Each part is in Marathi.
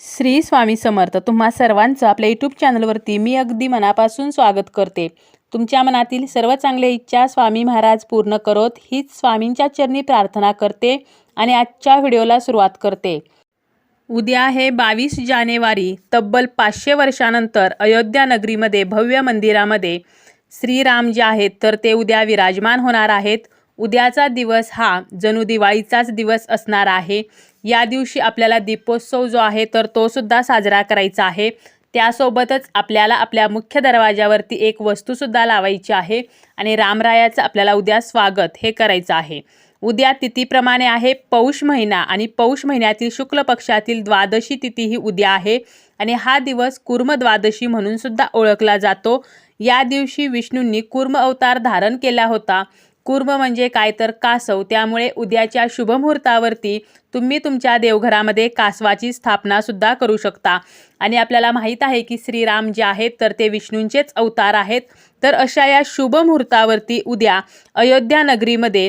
श्री स्वामी समर्थ तुम्हा सर्वांचं आपल्या यूट्यूब चॅनलवरती मी अगदी मनापासून स्वागत करते. तुमच्या मनातील सर्व चांगल्या इच्छा स्वामी महाराज पूर्ण करोत हीच स्वामींच्या चरणी प्रार्थना करते आणि आजच्या व्हिडिओला सुरुवात करते. उद्या आहे बावीस जानेवारी तब्बल पाचशे वर्षानंतर अयोध्या नगरीमध्ये भव्य मंदिरामध्ये श्रीराम जे आहेत तर ते उद्या विराजमान होणार आहेत. उद्याचा दिवस हा जणू दिवाळीचाच दिवस असणार आहे. या दिवशी आपल्याला दीपोत्सव जो आहे तर तो सुद्धा साजरा करायचा आहे. त्यासोबतच आपल्याला आपल्या मुख्य दरवाजावरती एक वस्तूसुद्धा लावायची आहे आणि रामरायाचं आपल्याला उद्या स्वागत हे करायचं आहे. उद्या तिथीप्रमाणे आहे पौष महिना आणि पौष महिन्यातील शुक्ल पक्षातील द्वादशी तिथी ही उद्या आहे आणि हा दिवस कुर्म द्वादशी म्हणून सुद्धा ओळखला जातो. या दिवशी विष्णूंनी कुर्म अवतार धारण केला होता. कुर्म म्हणजे काय तर कासव. त्यामुळे उद्याच्या शुभमुहूर्तावरती तुम्ही तुमच्या देवघरामध्ये कासवाची स्थापना सुद्धा करू शकता. आणि आपल्याला माहीत आहे की श्रीराम जे आहेत तर ते विष्णूंचेच अवतार आहेत. तर अशा या शुभ मुहूर्तावरती उद्या अयोध्या नगरीमध्ये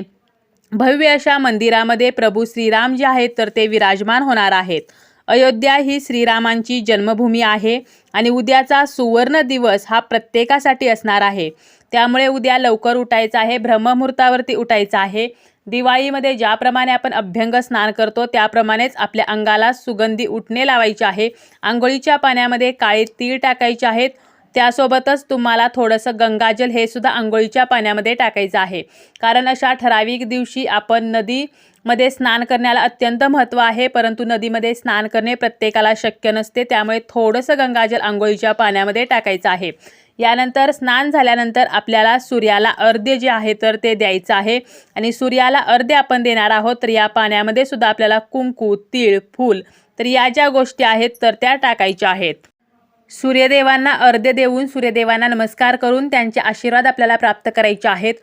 भव्य अशा मंदिरामध्ये प्रभू श्रीराम जे आहेत तर ते विराजमान होणार आहेत. अयोध्या ही श्रीरामांची जन्मभूमी आहे आणि उद्याचा सुवर्ण दिवस हा प्रत्येकासाठी असणार आहे. त्यामुळे उद्या लवकर उठायचं आहे ब्रह्ममुहूर्तावरती उठायचं आहे. दिवाळीमध्ये ज्याप्रमाणे आपण अभ्यंग स्नान करतो त्याप्रमाणेच आपल्या अंगाला सुगंधी उठणे लावायचे आहे. आंघोळीच्या पाण्यामध्ये काळे तीळ टाकायचे आहेत. त्यासोबतच तुम्हाला थोडंसं गंगाजल हे सुद्धा आंघोळीच्या पाण्यामध्ये टाकायचं आहे. कारण अशा ठराविक दिवशी आपण नदीमध्ये स्नान करण्याला अत्यंत महत्त्व आहे परंतु नदीमध्ये स्नान करणे प्रत्येकाला शक्य नसते त्यामुळे थोडंसं गंगाजल आंघोळीच्या पाण्यामध्ये टाकायचं आहे. यानंतर स्नान झाल्यानंतर आपल्याला सूर्याला अर्ध्य जे आहे तर ते द्यायचं आहे आणि सूर्याला अर्ध्य आपण देणार आहोत तर या पाण्यामध्ये सुद्धा आपल्याला कुंकू तीळ फूल तर या ज्या गोष्टी आहेत तर त्या टाकायच्या आहेत. सूर्यदेवांना अर्ध्य देऊन सूर्यदेवांना नमस्कार करून त्यांचे आशीर्वाद आपल्याला प्राप्त करायचे आहेत.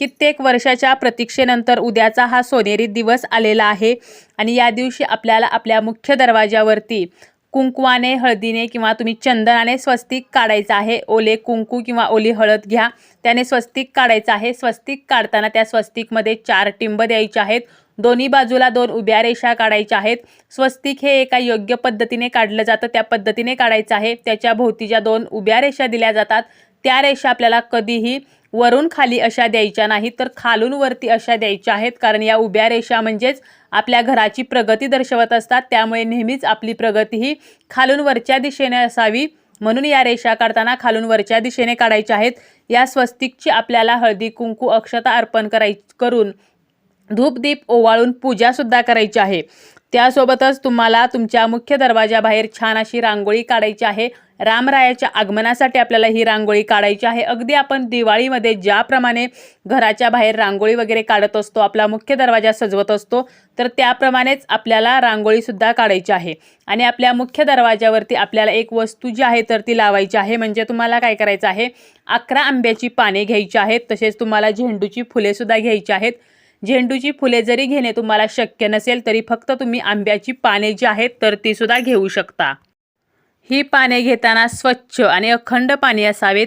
कित्येक वर्षाच्या प्रतीक्षेनंतर उद्याचा हा सोनेरी दिवस आलेला आहे आणि या दिवशी आपल्याला आपल्या मुख्य दरवाजावरती कुंकवाने हळदीने किंवा तुम्ही चंदनाने स्वस्तिक काढायचं आहे. ओले कुंकू किंवा ओली हळद घ्या. त्याने स्वस्तिक काढायचं आहे. स्वस्तिक काढताना त्या स्वस्तिकमध्ये चार टिंब द्यायचे आहेत. दोन्ही बाजूला दोन उभ्या रेषा काढायच्या आहेत. स्वस्तिक हे एका योग्य पद्धतीने काढलं जातं. त्या पद्धतीने काढायचं आहे. त्याच्या भोवती ज्या दोन उभ्या रेषा दिल्या जातात. त्या रेषा आपल्याला कधीही वरून खाली अशा द्यायच्या नाहीत तर खालून वरती अशा द्यायच्या आहेत. कारण या उभ्या रेषा म्हणजेच आपल्या घराची प्रगती दर्शवत असतात. त्यामुळे नेहमीच आपली प्रगती ही खालून वरच्या दिशेने असावी. म्हणून या रेषा काढताना खालून वरच्या दिशेने काढायच्या आहेत. या स्वस्तिकची आपल्याला हळदी कुंकू अक्षता अर्पण कराय करून धूपदीप ओवाळून पूजासुद्धा करायची आहे. त्यासोबतच तुम्हाला तुमच्या मुख्य दरवाजाबाहेर छान अशी रांगोळी काढायची आहे. रामरायाच्या आगमनासाठी आपल्याला ही रांगोळी काढायची आहे. अगदी आपण दिवाळीमध्ये ज्याप्रमाणे घराच्या बाहेर रांगोळी वगैरे काढत असतो आपला मुख्य दरवाजा सजवत असतो तर त्याप्रमाणेच आपल्याला रांगोळीसुद्धा काढायची आहे. आणि आपल्या मुख्य दरवाजावरती आपल्याला एक वस्तू जी आहे तर ती लावायची आहे. म्हणजे तुम्हाला काय करायचं आहे? अकरा आंब्याची पाने घ्यायची आहेत. तसेच तुम्हाला झेंडूची फुलेसुद्धा घ्यायची आहेत. झेंडूची फुले जरी घेणे तुम्हाला शक्य नसेल तरी फक्त तुम्ही आंब्याची पाने जी आहेत तर ती सुद्धा घेऊ शकता. ही पाने घेताना स्वच्छ आणि अखंड पाने असावेत.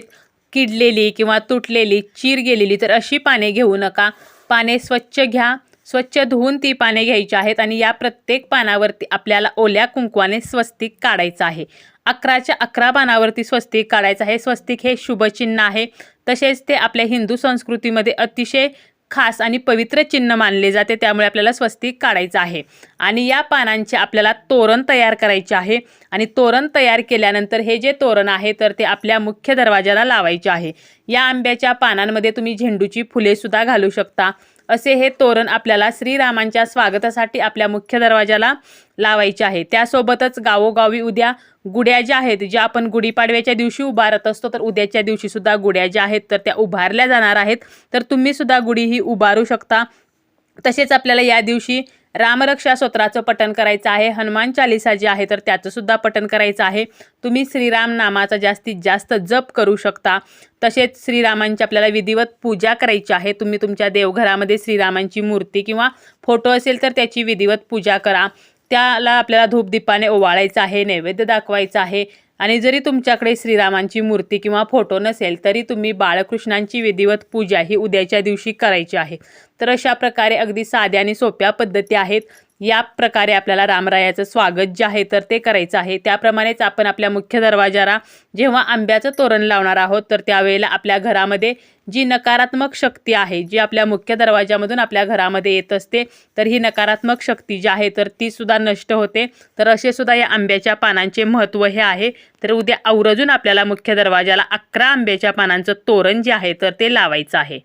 किडलेली किंवा तुटलेली चीर गेलेली तर अशी पाने घेऊ नका. पाने स्वच्छ घ्या. स्वच्छ धुवून ती पाने घ्यायची आहेत आणि या प्रत्येक पानावरती आपल्याला ओल्या कुंकवाने स्वस्तिक काढायचं आहे. अकराच्या अकरा पानावरती स्वस्तिक काढायचं आहे. स्वस्तिक हे शुभचिन्ह आहे. तसेच ते आपल्या हिंदू संस्कृतीमध्ये अतिशय खास आणि पवित्र चिन्ह मानले जाते त्यामुळे आपल्याला स्वस्तिक काढायचं आहे. आणि या पानांचे आपल्याला तोरण तयार करायचे आहे. आणि तोरण तयार केल्यानंतर हे जे तोरण आहे तर ते आपल्या मुख्य दरवाजाला लावायचे आहे. या आंब्याच्या पानांमध्ये तुम्ही झेंडूची फुलेसुद्धा घालू शकता. असे हे तोरण आपल्याला श्रीरामांच्या स्वागतासाठी आपल्या मुख्य दरवाजाला लावायचे आहे. त्यासोबतच गावोगावी उद्या गुड्या ज्या आहेत ज्या आपण गुढीपाडव्याच्या दिवशी उभारत असतो तर उद्याच्या दिवशी सुद्धा गुड्या ज्या आहेत तर त्या उभारल्या जाणार आहेत. तर तुम्ही सुद्धा गुढी ही उभारू शकता. तसेच आपल्याला या दिवशी रामरक्षा स्तोत्राचं पठण करायचं आहे हनुमान चालिसा जे आहे तर त्याचं सुद्धा पठण करायचं आहे. तुम्ही श्रीराम नामाचा जास्तीत जास्त जप करू शकता. तसेच श्रीरामांची आपल्याला विधिवत पूजा करायची आहे. तुम्ही तुमच्या देवघरामध्ये श्रीरामांची मूर्ती किंवा फोटो असेल तर त्याची विधिवत पूजा करा. त्याला आपल्याला धूपदीपाने ओवाळायचं आहे नैवेद्य दाखवायचं आहे. आणि जरी तुमच्याकडे श्रीरामांची मूर्ती किंवा फोटो नसेल तरी तुम्ही बाळकृष्णांची विधिवत पूजा ही उद्याच्या दिवशी करायची आहे. तर अशा प्रकारे अगदी साध्या आणि सोप्या पद्धती आहेत. या प्रकारे आपल्याला रामरायाचं स्वागत जे आहे तर ते करायचं आहे. त्याप्रमाणेच आपण आपल्या मुख्य दरवाजाला जेव्हा आंब्याचं तोरण लावणार आहोत तर त्यावेळेला आपल्या घरामध्ये जी नकारात्मक शक्ती आहे जी आपल्या मुख्य दरवाजामधून आपल्या घरामध्ये येत असते तर ही नकारात्मक शक्ती जी आहे तर ती सुद्धा नष्ट होते. तर असे सुद्धा या आंब्याच्या पानांचे महत्त्व हे आहे. तर उद्या आवर्जून आपल्याला मुख्य दरवाजाला अकरा आंब्याच्या पानांचं तोरण जे आहे तर ते लावायचं आहे.